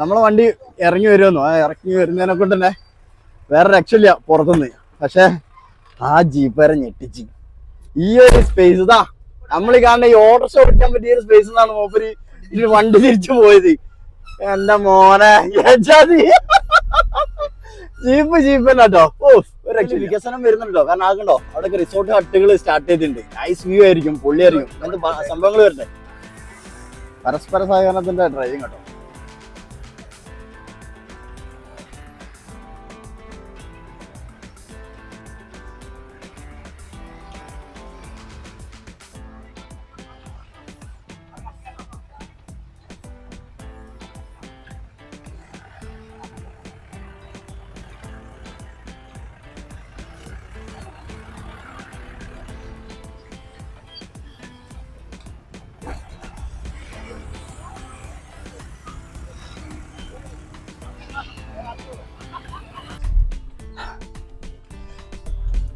നമ്മളെ വണ്ടി ഇറങ്ങി വരുമെന്നു? ആ ഇറങ്ങി വരുന്നതിനെ കൊണ്ട് തന്നെ വേറെ രക്ഷയില്ല പുറത്തുനിന്ന്. പക്ഷെ ആ ജീപ്പ് വരെ ഞെട്ടിച്ച്. ഈ ഒരു സ്പേസ് ഇതാ. നമ്മൾ ഈ കാണുന്ന ഈ ഓട്ടർഷ ഓടിക്കാൻ പറ്റിയ ഒരു സ്പേസ് എന്നാണ് മൂപ്പര് ഇതിന് വണ്ടി തിരിച്ചു പോയത്. എന്റെ മോനെ. ജീപ്പ് ജീപ്പ് തന്നെ കേട്ടോ ഓ ഒരു രക്ഷ വികസനം വരുന്നുണ്ടോ? കാരണം ആകണ്ടോ? അവിടെ റിസോർട്ട് ഹട്ടുകൾ സ്റ്റാർട്ട് ചെയ്തിട്ടുണ്ട്. നൈസ് വ്യൂ ആയിരിക്കും പൊള്ളിയായിരിക്കും. അങ്ങനത്തെ സംഭവങ്ങൾ വരട്ടെ? പരസ്പര സഹകരണത്തിന്റെ ഡ്രൈവിംഗ് കേട്ടോ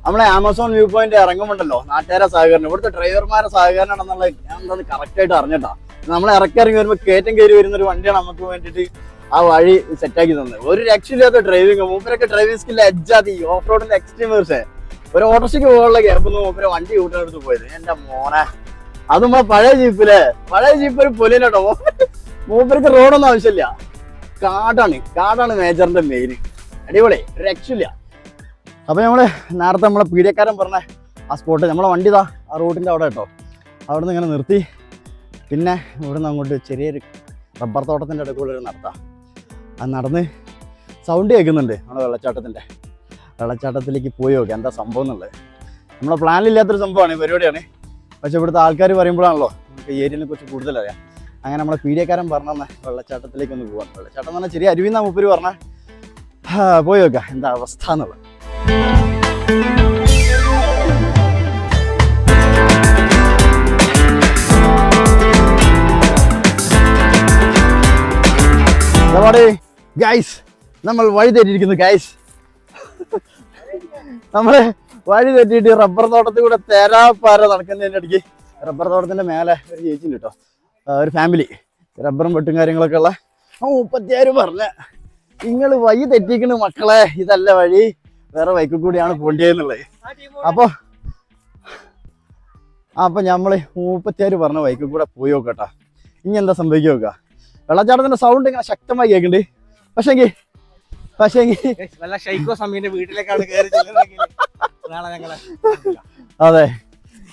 നമ്മളെ ആമസോൺ വ്യൂ പോയിന്റ് ഇറങ്ങുമ്പോണ്ടല്ലോ നാട്ടുകാരെ സഹകരണം. ഇവിടുത്തെ ഡ്രൈവർമാരെ സഹകരണം എന്നുള്ളത് ഞാൻ എന്താ കറക്റ്റ് ആയിട്ട് അറിഞ്ഞിട്ടാ. നമ്മൾ ഇറക്കി ഇറങ്ങി വരുമ്പോൾ കയറ്റം കയറി വരുന്ന ഒരു വണ്ടിയാണ് നമുക്ക് വേണ്ടിയിട്ട് ആ വഴി സെറ്റാക്കി തന്നത്. ഒരു രക്ഷയില്ലാത്ത ഡ്രൈവിംഗ് മൂപ്പരൊക്കെ ഡ്രൈവിംഗ് സ്കില്ല് അജ്ജാതി ഓഫ് റോഡിന്റെ എക്സ്ട്രീം വേഴ്സേ ഒരു ഓട്ടോറിക്ഷയ്ക്ക് പോകാനുള്ള ഗ്യാപ്പൊന്നും മൂപ്പര് വണ്ടി കൂട്ടിനെടുത്ത് പോയത്. എന്റെ മോനെ. അതും ആ പഴയ ജീപ്പിലെ പഴയ ജീപ്പ് ഒരു പൊലിനട്ടോ മൂപ്പർക്ക് റോഡൊന്നും ആവശ്യമില്ല. കാടാണ്. കാടാണ് മേജറിന്റെ മെയിൻ അടിപൊളി. രക്ഷയില്ല. അപ്പൊ നമ്മൾ നേരത്തെ നമ്മളെ പീഡിയക്കാരൻ പറഞ്ഞ ആ സ്പോട്ട് നമ്മളെ വണ്ടി ഇതാ ആ റോഡിന്റെ അവിടെ കേട്ടോ. അവിടെ നിന്ന് ഇങ്ങനെ നിർത്തി. പിന്നെ ഇവിടെ നിന്ന് അങ്ങോട്ട് ചെറിയൊരു റബ്ബർ തോട്ടത്തിന്റെ ഇടയ്ക്ക് കൂടെ നടത്താം. അത് നടന്ന് സൗണ്ട് കേൾക്കുന്നുണ്ട് നമ്മുടെ വെള്ളച്ചാട്ടത്തിന്റെ വെള്ളച്ചാട്ടത്തിലേക്ക് പോയി നോക്കാം എന്താ സംഭവം എന്നുള്ളത്. നമ്മളെ പ്ലാനിലില്ലാത്തൊരു സംഭവമാണ് പരിപാടിയാണ്. പക്ഷെ ഇവിടുത്തെ ആൾക്കാർ പറയുമ്പോഴാണല്ലോ നമുക്ക് ഈ ഏരിയനെ കുറിച്ച് കൂടുതൽ അറിയാം. അങ്ങനെ നമ്മളെ പീഡിയക്കാരൻ പറഞ്ഞ വെള്ളച്ചാട്ടത്തിലേക്ക് ഒന്ന് പോകാം വെള്ളച്ചാട്ടം എന്ന് പറഞ്ഞാൽ ചെറിയ അരുവിന്നാ മുപ്പര് പറഞ്ഞാൽ പോയി നോക്കാം എന്താ അവസ്ഥ എന്നുള്ളത്. ഗൈസ് നമ്മൾ വഴി തെറ്റിയിരിക്കുന്നു ഗൈസ് നമ്മൾ വഴി തെറ്റിയിട്ട് റബ്ബർ തോട്ടത്തിൽ കൂടെ തേരാപ്പാര നടക്കുന്നതിന്റെ ഇടയ്ക്ക് റബ്ബർ തോട്ടത്തിന്റെ മേലെ ഒരു ചേച്ചി കേട്ടോ ഒരു ഫാമിലി റബ്ബറും വെട്ടും കാര്യങ്ങളൊക്കെ ഉള്ള. ആ മുപ്പത്തിയാറ് പറഞ്ഞ. നിങ്ങൾ വഴി തെറ്റിക്കണ് മക്കളെ. ഇതല്ല വഴി. വേറെ ബൈക്കിൽ കൂടിയാണ് പോണ്ടിയെന്നുള്ളത്. അപ്പൊ ആ അപ്പൊ നമ്മൾ മുപ്പത്തിയാറ് പറഞ്ഞ ബൈക്കിൽ കൂടെ പോയി നോക്കട്ടാ. ഇനി എന്താ സംഭവിക്കുക നോക്കുക. വെള്ളച്ചാട്ടത്തിന്റെ സൗണ്ട് ഇങ്ങനെ ശക്തമായി കേൾക്കുന്നുണ്ട്. പക്ഷേങ്കി പക്ഷേങ്കി വല്ല ഷൈക്കോ സമീന്റെ വീട്ടിലേക്കാണ് കയറി അതെ.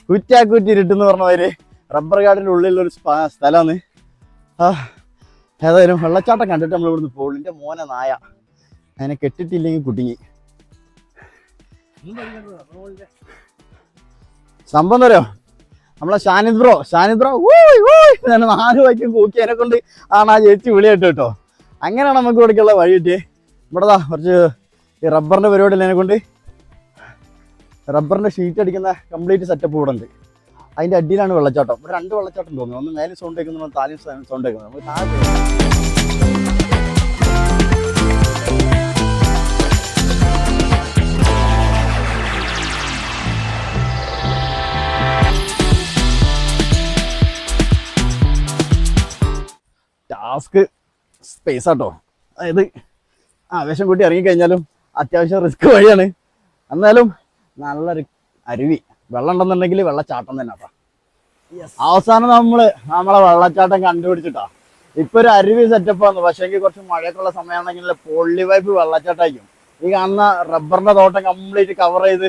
കുറ്റാക്കുറ്റി ഇരുട്ടെന്ന് പറഞ്ഞവര് റബ്ബർ കാടിന്റെ ഉള്ളിലുള്ള ഒരു സ്ഥലമാണ്. ആ ഏതായാലും വെള്ളച്ചാട്ടം കണ്ടിട്ട് നമ്മൾ ഇവിടുന്ന് പോകും എന്റെ മോനെ നായ. അതിനെ കെട്ടിട്ടില്ലെങ്കിൽ കുടുങ്ങി. സംഭവം അറിയോ? നമ്മളെ ഷാനിദ് ബ്രോ ഷാനിദ് ബ്രോ ഊയ് ഞാൻ നാല് വൈക്കും കൂക്കി അതിനെ കൊണ്ട് ആണ് ആ ചേച്ചി വിളിയിട്ട് കേട്ടോ. അങ്ങനെയാണ് നമുക്ക് ഇവിടേക്കുള്ള വഴി കിട്ടിയത് ഇവിടെ ദാ കുറച്ച് ഈ റബ്ബറിന്റെ പരിപാടി എന്നെ കൊണ്ട് റബ്ബറിന്റെ ഷീറ്റ് അടിക്കുന്ന കംപ്ലീറ്റ് സെറ്റപ്പ് ഇവിടെ ഉണ്ട്. അതിന്റെ അടിയിലാണ് വെള്ളച്ചാട്ടം. ഇവിടെ രണ്ട് വെള്ളച്ചാട്ടം തോന്നുന്നു. ഒന്ന് മേലെ സൗണ്ട് കേൾക്കുന്നു താലിയും സൗണ്ട് കേൾക്കുന്നു. നമുക്ക് താഴെ ടാസ്ക് സ്പേസ് ആട്ടോ. അതായത് ആവേശം കൂട്ടി ഇറങ്ങിക്കഴിഞ്ഞാലും അത്യാവശ്യം റിസ്ക് വഴിയാണ്. എന്നാലും നല്ലൊരു അരുവി. വെള്ളം ഉണ്ടെന്നുണ്ടെങ്കിൽ വെള്ളച്ചാട്ടം തന്നെ കേട്ടോ അവസാനം നമ്മൾ നമ്മളെ വെള്ളച്ചാട്ടം കണ്ടുപിടിച്ചിട്ടാ. ഇപ്പൊ ഒരു അരുവി സെറ്റപ്പ് ആണ്. പക്ഷേ എങ്കിൽ കുറച്ച് മഴയൊക്കെയുള്ള സമയമാണെങ്കിൽ പൊള്ളി വൈപ്പ് വെള്ളച്ചാട്ടമായിരിക്കും. ഈ കാണുന്ന റബ്ബറിന്റെ തോട്ടം കംപ്ലീറ്റ് കവർ ചെയ്ത്.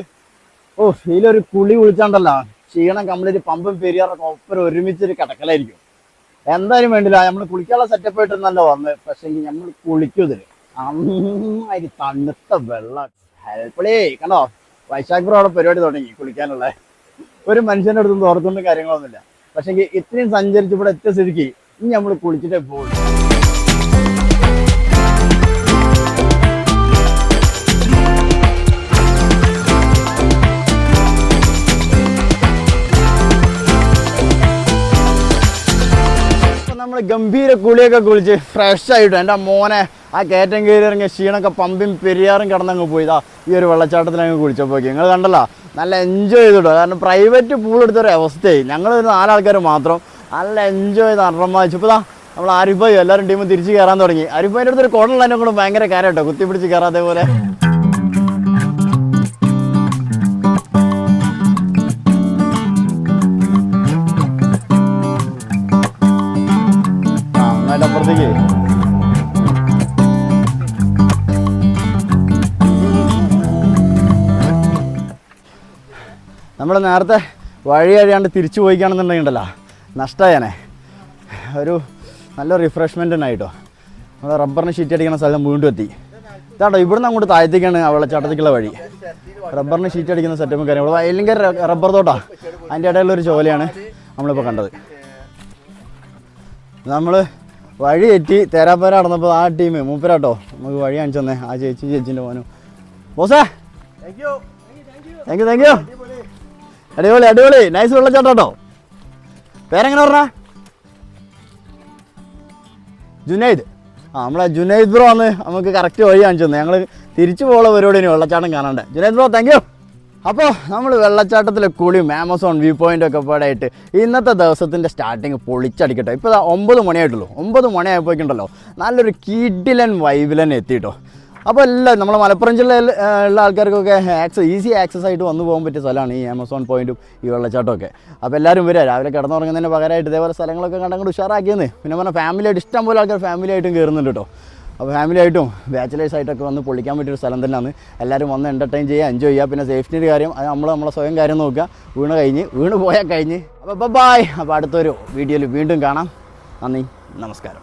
ഓ ഇതിലൊരു കുളി കുളിച്ചാണ്ടല്ലോ. ക്ഷീണം കംപ്ലീറ്റ് പമ്പും പെരിയാറൊക്കെ ഒപ്പരം ഒരുമിച്ചൊരു കിടക്കലായിരിക്കും. എന്തായാലും വേണ്ടില്ല. നമ്മൾ കുളിക്കാനുള്ള സെറ്റപ്പ് ആയിട്ടൊന്നല്ല വന്ന് പക്ഷെ നമ്മൾ കുളിക്കും അന്നായി തണുത്ത വെള്ളം. ഹെൽപ്പളേ കണ്ടോ? വൈശാഖ് ബ്രോ അവിടെ പരിപാടി തുടങ്ങി കുളിക്കാനുള്ള. ഒരു മനുഷ്യന്റെ അടുത്തും തോർത്തുകൊണ്ടും കാര്യങ്ങളൊന്നുമില്ല. പക്ഷെ ഇത്രയും സഞ്ചരിച്ച് ഇവിടെ എത്തിയ സ്ഥിതിക്ക് ഇനി നമ്മൾ കുളിച്ചിട്ടേ പോകും നമ്മൾ ഗംഭീര കുളിയൊക്കെ കുളിച്ച് ഫ്രഷ് ആയിട്ട് എന്റെ മോനെ ആ കയറ്റം കയറി ഇറങ്ങിയ ക്ഷീണൊക്കെ പമ്പും പെരിയാറും കിടന്നങ്ങ് പോയിതാ ഈ ഒരു വെള്ളച്ചാട്ടത്തിൽ അങ്ങ് കുളിച്ചപ്പോൾ നിങ്ങൾ കണ്ടല്ലോ നല്ല എൻജോയ് ചെയ്തിട്ടോ? കാരണം പ്രൈവറ്റ് പൂൾ എടുത്തൊരു അവസ്ഥയായി. ഞങ്ങൾ ഒരു നാലാൾക്കാർ മാത്രം നല്ല എൻജോയ് ചെയ്ത് അറമ്മാച്ചു ഇപ്പോൾ നമ്മൾ ആരിഫായി എല്ലാവരും ടീമും തിരിച്ച് കയറാൻ തുടങ്ങി. ആരിഫായിന്റെ അടുത്തൊരു കുടലുള്ള എന്നെ കൊണ്ട് ഭയങ്കര കാര്യം കേട്ടോ കുത്തി കയറാതെ പോലെ. നമ്മൾ നേരത്തെ വഴി അറിയാണ്ട് തിരിച്ചു പോയിക്കാണെന്നുണ്ടെങ്കിലോ നഷ്ടമായേനെ ഒരു നല്ല റിഫ്രഷ്മെന്റ് റിഫ്രഷ്മെന്റിനായിട്ടോ നമ്മൾ റബ്ബറിന് ഷീറ്റ് അടിക്കുന്ന സ്ഥലം വീണ്ടും എത്തി. ഇതാട്ടോ ഇവിടുന്ന് അങ്ങോട്ട് താഴത്തേക്കാണ് വെള്ളച്ചാട്ടത്തേക്കുള്ള വഴി. റബ്ബറിന് ഷീറ്റ് അടിക്കുന്ന സെറ്റപ്പും ഇവിടെ ഭയങ്കര റബ്ബർ തോട്ടാ. അതിന്റെ ഇടയിലുള്ളൊരു ചോലയാണ് നമ്മളിപ്പോൾ കണ്ടത്. നമ്മൾ വഴി തെറ്റി തേരാപ്പേര നടന്നപ്പോൾ ആ ടീം മൂപ്പരാട്ടോ നമുക്ക് വഴി കാണിച്ചു തന്നെ. ആ ചേച്ചി ചേച്ചിന്റെ മോനും. ബോസേ. താങ്ക് യു താങ്ക് യു അടിപൊളി അടിപൊളി. നൈസ് വെള്ളച്ചാട്ടോ പേരെങ്ങനെ പറഞ്ഞ? ജുനൈദ്. ആ നമ്മളെ ജുനൈദ് ബ്രോ ആണ് നമുക്ക് കറക്റ്റ് വഴി കാണിച്ചു തന്നെ. ഞങ്ങൾ തിരിച്ചു പോകുന്ന പരിപാടി വെള്ളച്ചാട്ടം കാണാണ്ട്. ജുനൈദ് ബ്രോ താങ്ക് യു അപ്പോൾ നമ്മൾ വെള്ളച്ചാട്ടത്തിലെ കുളിയും ആമസോൺ വ്യൂ പോയിന്റ് ഒക്കെ പാടായിട്ട് ഇന്നത്തെ ദിവസത്തിന്റെ സ്റ്റാർട്ടിങ് പൊളിച്ചടിക്കട്ടെ. ഇപ്പോൾ ഒമ്പത് മണിയായിട്ടുള്ളൂ. ഒമ്പത് മണിയായപ്പോയിക്കുണ്ടല്ലോ നല്ലൊരു കിഡിലൻ വൈബിലൻ എത്തിയിട്ടോ. അപ്പോൾ എല്ലാം നമ്മളെ മലപ്പുറം ജില്ലയിൽ ഉള്ള ആൾക്കാർക്കൊക്കെ ആക്സസ് ഈസി ആക്സസ് ആയിട്ട് വന്നു പോകാൻ പറ്റിയ സ്ഥലമാണ് ഈ ആമസോൺ പോയിന്റും ഈ വെള്ളച്ചാട്ടമൊക്കെ. അപ്പോൾ എല്ലാവരും വരിക. രാവിലെ കിടന്നുറങ്ങുന്നതിന് പകരമായിട്ട് ഇതേപോലെ സ്ഥലങ്ങളൊക്കെ കണ്ടങ്ങോട്ട് ഉഷാറാക്കിയെന്ന്. പിന്നെ പറഞ്ഞാൽ ഫാമിലിയായിട്ട് ഇഷ്ടം പോലെ ആൾക്കാർ ഫാമിലിയായിട്ടും കയറുന്നുണ്ട് കേട്ടോ. അപ്പോൾ ഫാമിലി ആയിട്ടും ബാച്ചിലേഴ്സ് ആയിട്ടൊക്കെ വന്ന് പൊളിക്കാൻ പറ്റിയൊരു സ്ഥലം തന്നെയാണ്. എല്ലാവരും വന്ന് എന്റർടൈൻ ചെയ്യുക എൻജോയ് ചെയ്യുക. പിന്നെ സേഫ്റ്റിയുടെ കാര്യം അത് നമ്മൾ നമ്മളെ സ്വയം കാര്യം നോക്കുക. വീണ് കഴിഞ്ഞ് വീണ് പോയാൽ കഴിഞ്ഞ്. അപ്പോൾ ബൈ അപ്പോൾ അടുത്തൊരു വീഡിയോയിൽ വീണ്ടും കാണാം. നന്ദി നമസ്കാരം.